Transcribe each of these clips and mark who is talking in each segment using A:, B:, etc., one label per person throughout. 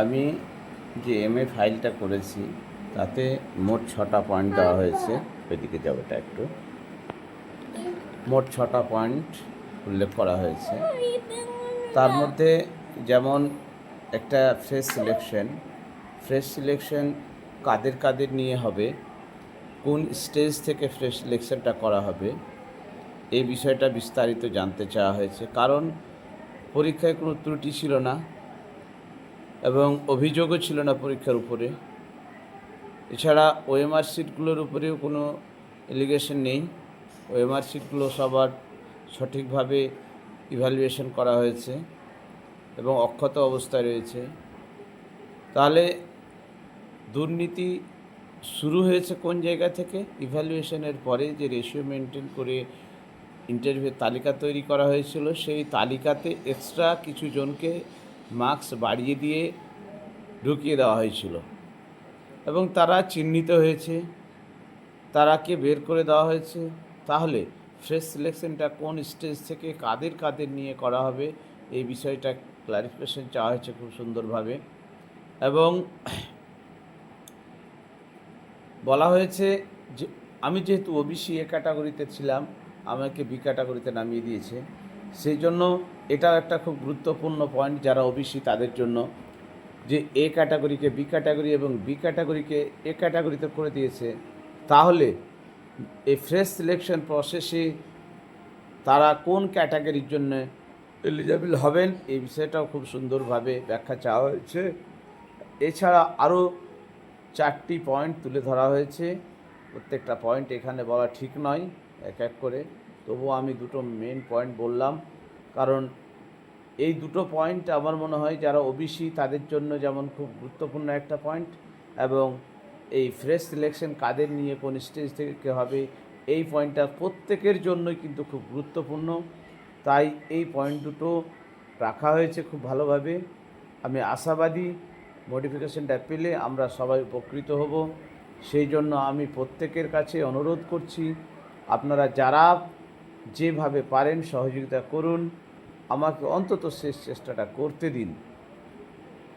A: আমি যে M A ফাইলটা করেছি, তাতে মোট ছটা পয়েন্ট দেওয়া হয়েছে। ওইদিকে যাব এটা একটু। মোট ছটা পয়েন্ট উল্লেখ করা হয়েছে। তার মধ্যে যেমন একটা ফ্রেশ সিলেকশন ফ্রেশ সিলেকশন কাদের কাদের নিয়ে হবে, কোন স্টেজ থেকে ফ্রেশ সিলেকশনটা করা হবে, এই বিষয়টা বিস্তারিত জানতে চাওয়া হয়েছে। কারণ পরীক্ষায় কোনো ত্রুটি ছিল না। এবং অভিযোগও ছিল না পরীক্ষার উপরে। এছাড়া ওএমআর সিটগুলোর উপরেও কোনো এলিগেশন নেই। ওএমআর সিটগুলো সবার সঠিকভাবে ইভ্যালুয়েশন করা হয়েছে এবং অক্ষত অবস্থায় রয়েছে। তাহলে দুর্নীতি শুরু হয়েছে কোন জায়গা থেকে? ইভ্যালুয়েশনের পরে যে রেশিও মেনটেন করে ইন্টারভিউ তালিকা তৈরি করা হয়েছিল, সেই তালিকাতে এক্সট্রা কিছু জনকে মার্কস বাড়িয়ে দিয়ে ঢুকিয়ে দেওয়া হয়েছিল। এবং তারা চিহ্নিত হয়েছে। তারাকে বের করে দেওয়া হয়েছে। তাহলে ফ্রেশ সিলেকশনটা কোন স্টেজ থেকে কাদের কাদের নিয়ে করা হবে, এই বিষয়টা ক্লারিফিকেশন চাওয়া হয়েছে খুব সুন্দরভাবে। এবং বলা হয়েছে যে, আমি যেহেতু ওবিসি এ ক্যাটাগরিতে ছিলাম, আমাকে বি ক্যাটাগরিতে নামিয়ে দিয়েছে। সেই জন্য এটাও একটা খুব গুরুত্বপূর্ণ পয়েন্ট যারা ওবিসি তাদের জন্য, যে এ ক্যাটাগরিকে বি ক্যাটাগরি এবং বি ক্যাটাগরিকে এ ক্যাটাগরিতে করে দিয়েছে। তাহলে এই ফ্রেশ সিলেকশন প্রসেসে তারা কোন ক্যাটাগরির জন্য এলিজেবল হবেন, এই বিষয়টাও খুব সুন্দরভাবে ব্যাখ্যা চাওয়া হয়েছে। এছাড়া আরও চারটি পয়েন্ট তুলে ধরা হয়েছে। প্রত্যেকটা পয়েন্ট এখানে বলা ঠিক নয়, এক এক করে। তবুও আমি দুটো মেন পয়েন্ট বললাম। কারণ এই দুটো পয়েন্ট আমার মনে হয় যারা ওবিসি তাদের জন্য যেমন খুব গুরুত্বপূর্ণ একটা পয়েন্ট এবং এই ফ্রেশ সিলেকশন কাদের নিয়ে কোন স্টেজ থেকে হবে, এই পয়েন্টটা প্রত্যেকের জন্যই কিন্তু খুব গুরুত্বপূর্ণ। তাই এই পয়েন্ট দুটো রাখা হয়েছে খুব ভালোভাবে। আমি আশাবাদী মডিফিকেশনটা পেলে আমরা সবাই উপকৃত হব। সেই জন্য আমি প্রত্যেকের কাছে অনুরোধ করছি, আপনারা যারা যেভাবে পারেন সহযোগিতা করুন। আমাকে অন্তত শেষ চেষ্টাটা করতে দিন।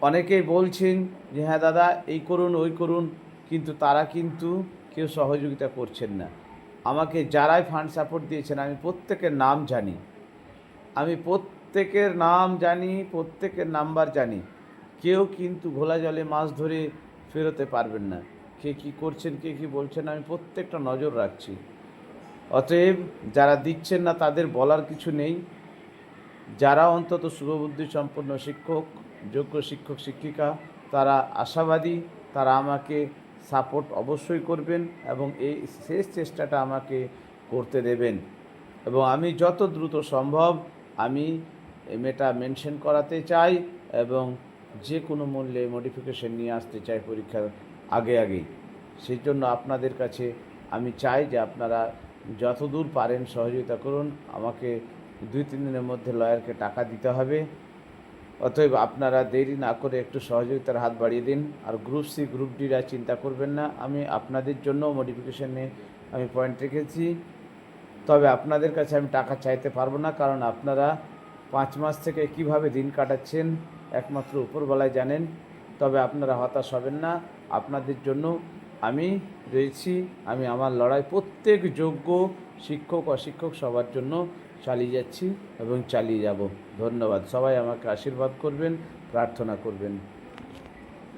A: অনেকেই বলছেন যে হ্যাঁ দাদা, এই করুন, ওই করুন। কিন্তু তারা কিন্তু কেউ সহযোগিতা করছেন না। আমাকে যারাই ফান্ড সাপোর্ট দিয়েছেন, আমি প্রত্যেকের নাম জানি। আমি প্রত্যেকের নাম জানি, প্রত্যেকের নাম্বার জানি। কেউ কিন্তু ঘোলা জলে মাছ ধরে ফেরোতে পারবেন না। কে কী করছেন, কে কী বলছেন, আমি প্রত্যেকটা নজর রাখছি। অতএব যারা দিচ্ছেন না, তাদের বলার কিছু নেই। যারা অন্তত শুভবুদ্ধি সম্পন্ন শিক্ষক, যোগ্য শিক্ষক, শিক্ষিকা, তারা আশাবাদী, তারা আমাকে সাপোর্ট অবশ্যই করবেন এবং এই শেষ চেষ্টাটা আমাকে করতে দেবেন। এবং আমি যত দ্রুত সম্ভব আমি মেটা মেনশন করাতে চাই এবং যে কোনো মূল্যে মডিফিকেশন নিয়ে আসতে চাই পরীক্ষার আগে আগে সেই জন্য আপনাদের কাছে আমি চাই যে আপনারা যতদূর পারেন সহযোগিতা করুন। আমাকে দুই, তিন দিনের মধ্যে লয়ারকে টাকা দিতে হবে। অতএব আপনারা দেরি না করে একটু সহযোগিতার হাত বাড়িয়ে দিন। আর গ্রুপ সি, গ্রুপ ডিরা চিন্তা করবেন না। আমি আপনাদের জন্য মডিফিকেশনে আমি পয়েন্ট রেখেছি। তবে আপনাদের কাছে আমি টাকা চাইতে পারব না। কারণ আপনারা পাঁচ মাস থেকে কীভাবে দিন কাটাচ্ছেন, একমাত্র উপরবেলায় জানেন। তবে আপনারা হতাশ হবেন না। আপনাদের জন্য আমি রয়েছি, আমি আমার লড়াই প্রত্যেক যোগ্য শিক্ষক, অশিক্ষক সবার জন্য চালিয়ে যাচ্ছি এবং চালিয়ে যাব। ধন্যবাদ। সবাই আমাকে আশীর্বাদ করবেন, প্রার্থনা করবেন।